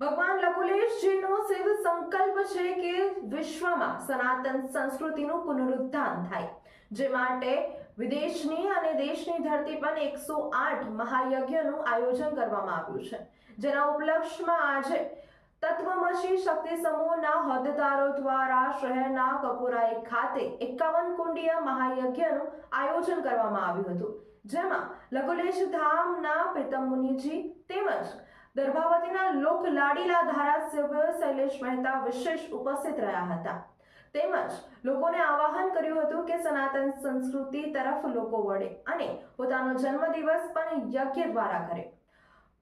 ભગવાન લકુલેશજીનો શિવ સંકલ્પ છે કે વિશ્વમાં સનાતન સંસ્કૃતિનું પુનરુત્થાન થાય. જે માટે વિદેશની અને દેશની ધરતી પર એકસો આઠ મહાયજ્ઞનું આયોજન કરવામાં આવ્યું છે. જેના ઉપલક્ષમાં આજે તત્વમસી શક્તિ સમૂહના હોદ્દેદારો દ્વારા શહેરના કપુરાઈ ખાતે એકાવન કુંડીય મહાયજ્ઞનું આયોજન કરવામાં આવ્યું હતું. જેમાં લકુલેશ ધામના પ્રીતમ મુનિજી તેમજ દર્ભાવતીના લોક લાડીલા ધારાસભ્ય શૈલેષ મહેતા વિશેષ ઉપસ્થિત રહ્યા હતા. તેમજ લોકોને આવાહન કર્યું હતું કે સનાતન સંસ્કૃતિ તરફ લોકો વળે અને પોતાનો જન્મદિવસ પણ યજ્ઞ દ્વારા કરે.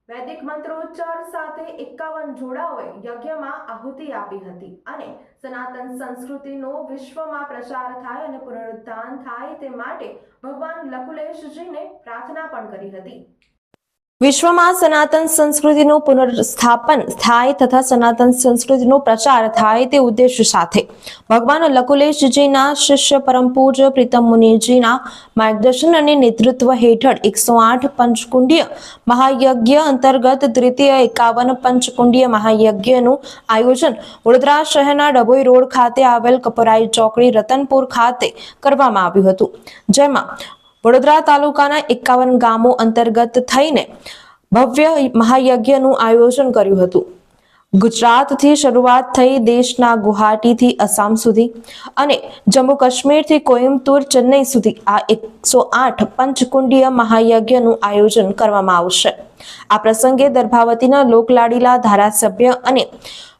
વૈદિક મંત્રોચ્ચાર સાથે એકાવન જોડાઓએ યજ્ઞમાં આહુતિ આપી હતી અને સનાતન સંસ્કૃતિનો વિશ્વમાં પ્રચાર થાય અને પુનરુત્થાન થાય તે માટે ભગવાન લકુલેશજીને પ્રાર્થના પણ કરી હતી. વિશ્વમાં સનાતન સંસ્કૃતિનું પુનર્સ્થાપન થાય તથા સનાતન સંસ્કૃતિનો પ્રચાર થાય તે ઉદ્દેશ સાથે ભગવાન લકુલેશજીના શિષ્ય પરમ પૂજ્ય પ્રીતમ મુનિજીના માર્ગદર્શન અને નેતૃત્વ હેઠળ એકસો આઠ પંચકુંડીય મહાયજ્ઞ અંતર્ગત દ્વિતીય એકાવન પંચકુંડીય મહાયજ્ઞનું આયોજન વડોદરા શહેરના ડભોઈ રોડ ખાતે આવેલ કપરાઈ ચોકડી રતનપુર ખાતે કરવામાં આવ્યું હતું. જેમાં વડોદરા તાલુકાના એકાવન ગામો અંતર્ગત થઈને ભવ્ય મહાયજ્ઞનું આયોજન કર્યું હતું. ગુજરાતથી શરૂઆત થઈ દેશના ગુવાહાટીથી આસામ સુધી અને જમ્મુ કાશ્મીરથી કોઇમ્બતુર ચેન્નઈ સુધી આ એકસો આઠ પંચકુંડીય મહાયજ્ઞનું આયોજન કરવામાં આવશે. આ પ્રસંગે દર્ભાવતીના લોકલાડીલા ધારાસભ્ય અને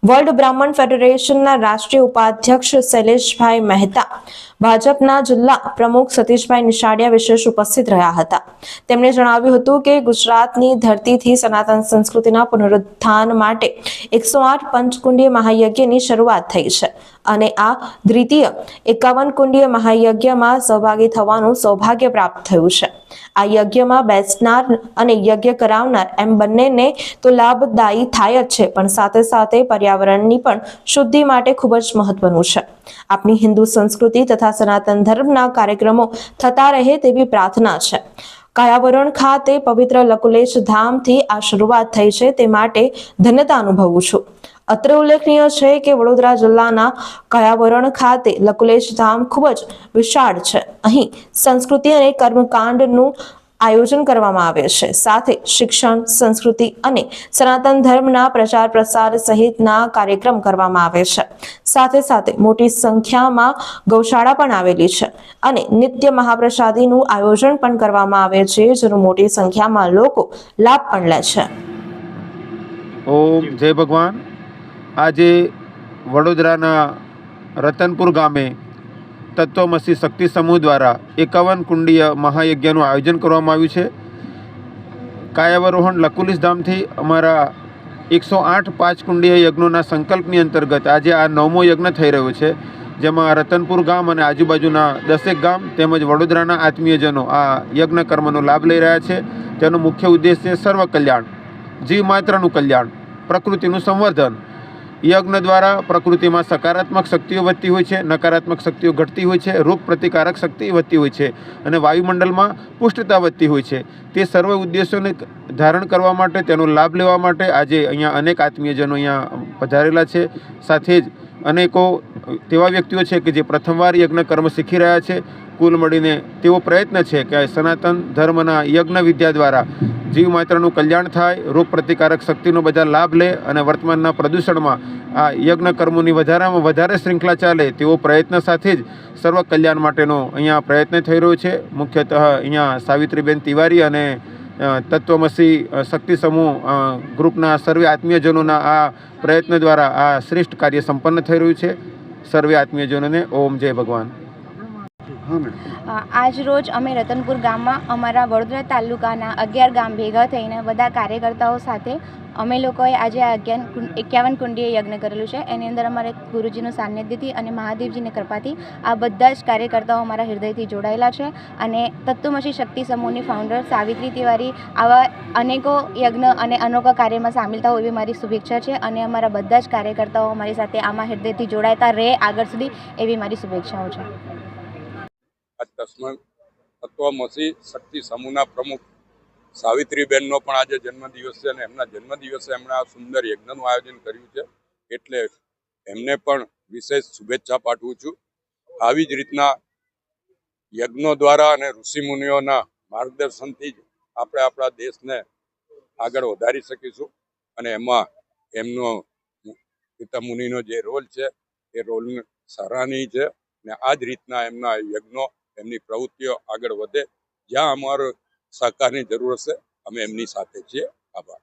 વર્લ્ડ બ્રાહ્મણ ફેડરેશનના રાષ્ટ્રીય ઉપાધ્યક્ષ શૈલેષભાઈ મહેતા, ભાજપના જિલ્લા પ્રમુખ સતીશભાઈ નિશાળિયા વિશેષ ઉપસ્થિત રહ્યા હતા. તેમણે જણાવ્યું હતું કે ગુજરાતની ધરતીથી સનાતન સંસ્કૃતિના પુનરુત્થાન માટે એકસો આઠ પંચકુંડીય મહાયજ્ઞની શરૂઆત થઈ છે અને આ દ્વિતીય એકાવન કુંડીય મહાયજ્ઞમાં સહભાગી થવાનું સૌભાગ્ય પ્રાપ્ત થયું છે. આ યજ્ઞમાં બેસનાર અને યજ્ઞ કરાવનાર એમ બંનેને તો લાભદાયી થાય જ છે, પણ સાથે સાથે પર્યાવરણની પણ શુદ્ધિ માટે ખૂબ જ મહત્વનું છે. આપણી હિન્દુ સંસ્કૃતિ તથા સનાતન ધર્મના કાર્યક્રમો થતા રહે તેવી પ્રાર્થના છે. કાયાવરણ ખાતે પવિત્ર લકુલેશ ધામથી આ શરૂઆત થઈ છે, તે માટે ધન્યતા અનુભવું છું. અત્રે ઉલ્લેખનીય છે કે વડોદરા જિલ્લાના કયાવરણ ખાતે લકુલેશ ધામ ખૂબ જ વિશાળ છે. અહીં સંસ્કૃતિ અને કર્મકાંડનું આયોજન કરવામાં આવે છે. સાથે શિક્ષણ, સંસ્કૃતિ અને સનાતન ધર્મના પ્રચાર પ્રસાર સહિતના કાર્યક્રમ કરવામાં આવે છે. સાથે સાથે મોટી સંખ્યામાં ગૌશાળા પણ આવેલી છે અને નિત્ય મહાપ્રસાદીનું આયોજન પણ કરવામાં આવે છે, જેનો મોટી સંખ્યામાં લોકો લાભ પણ લે છે. ઓમ જય ભગવાન. આજે વડોદરાના રતનપુર ગામે તત્વમસી શક્તિ સમૂહ દ્વારા એકાવન કુંડીય મહાયજ્ઞનું આયોજન કરવામાં આવ્યું છે. કાયાવરોહણ લકુલિસ ધામથી અમારા એકસો આઠ પાંચ કુંડીય યજ્ઞોના સંકલ્પની અંતર્ગત આજે આ નવમો યજ્ઞ થઈ રહ્યો છે, જેમાં રતનપુર ગામ અને આજુબાજુના દસેક ગામ તેમજ વડોદરાના આત્મીયજનો આ યજ્ઞ કર્મનો લાભ લઈ રહ્યા છે. તેનો મુખ્ય ઉદ્દેશ છે સર્વ કલ્યાણ જીવ માત્રનું કલ્યાણ, પ્રકૃતિનું સંવર્ધન યજ્ઞ દ્વારા પ્રકૃતિમાં સકારાત્મક શક્તિઓ વધતી હોય છે, નકારાત્મક શક્તિઓ ઘટતી હોય છે, રોગ પ્રતિકારક શક્તિ વધતી હોય છે અને વાયુમંડળમાં પુષ્ટતા વધતી હોય છે. તે સર્વ ઉદ્દેશોને ધારણ કરવા માટે, તેનો લાભ લેવા માટે આજે અહીંયા અનેક આત્મીયજનો અહીંયા પધારેલા છે. સાથે જ અનેકો તેવા વ્યક્તિઓ છે કે જે પ્રથમવાર યજ્ઞ કર્મ શીખી રહ્યા છે. કુલ મળીને તેવો પ્રયત્ન છે કે સનાતન ધર્મના યજ્ઞ વિદ્યા દ્વારા જીવ માત્રનું કલ્યાણ થાય, રોગ પ્રતિકારક શક્તિનો બધા લાભ લે અને વર્તમાનના પ્રદૂષણમાં આ યજ્ઞ કર્મોની વધારામાં વધારે શૃંખલા ચાલે તેવો પ્રયત્ન સાથે જ સર્વ કલ્યાણ માટેનો અહીંયા પ્રયત્ન થઈ રહ્યો છે. મુખ્યતઃ અહીંયા સાવિત્રીબેન તિવારી અને તત્વમસી શક્તિ સમૂહ ગ્રુપના સર્વે આત્મીયજનોના આ પ્રયત્ન દ્વારા આ શ્રેષ્ઠ કાર્ય સંપન્ન થઈ રહ્યું છે. સર્વે આત્મીયજનોને ઓમ જય ભગવાન. આજ રોજ અમે રતનપુર ગામમાં અમારા વડોદરા તાલુકાના અગિયાર ગામ ભેગા થઈને બધા કાર્યકર્તાઓ સાથે અમે લોકોએ આજે આ અગિયાર એકાવન કુંડીએ યજ્ઞ કરેલું છે. એની અંદર અમારે ગુરુજીનું સાનિધ્યથી અને મહાદેવજીની કૃપાથી આ બધા જ કાર્યકર્તાઓ અમારા હૃદયથી જોડાયેલા છે. અને તત્વમસી શક્તિ સમૂહની ફાઉન્ડર સાવિત્રી તિવારી આવા અનેકો યજ્ઞ અને અનોખો કાર્યમાં સામેલ થાવ એવી મારી શુભેચ્છા છે અને અમારા બધા જ કાર્યકર્તાઓ અમારી સાથે આમાં હૃદયથી જોડાતા રહે આગળ સુધી એવી મારી શુભેચ્છાઓ છે. તત્વમસી શક્તિ સમૂહના પ્રમુખ સાવિત્રીબેનનો પણ આજે જન્મદિવસ છે અને એમના જન્મદિવસે એમણે આ સુંદર યજ્ઞનું આયોજન કર્યું છે. એટલે એમને પણ વિશેષ શુભેચ્છા પાઠવું છું. આવી જ રીતના યજ્ઞો દ્વારા અને ઋષિમુનિઓના માર્ગદર્શનથી જ આપણે આપણા દેશને આગળ વધારી શકીશું અને એમાં એમનો પિતા મુનિનો જે રોલ છે, એ રોલ સરાહનીય છે ને આ જ રીતના એમના યજ્ઞો, એમની પ્રવૃત્તિઓ આગળ વધે. જ્યાં અમારો સહકારની જરૂર હશે, અમે એમની સાથે છીએ. આભાર.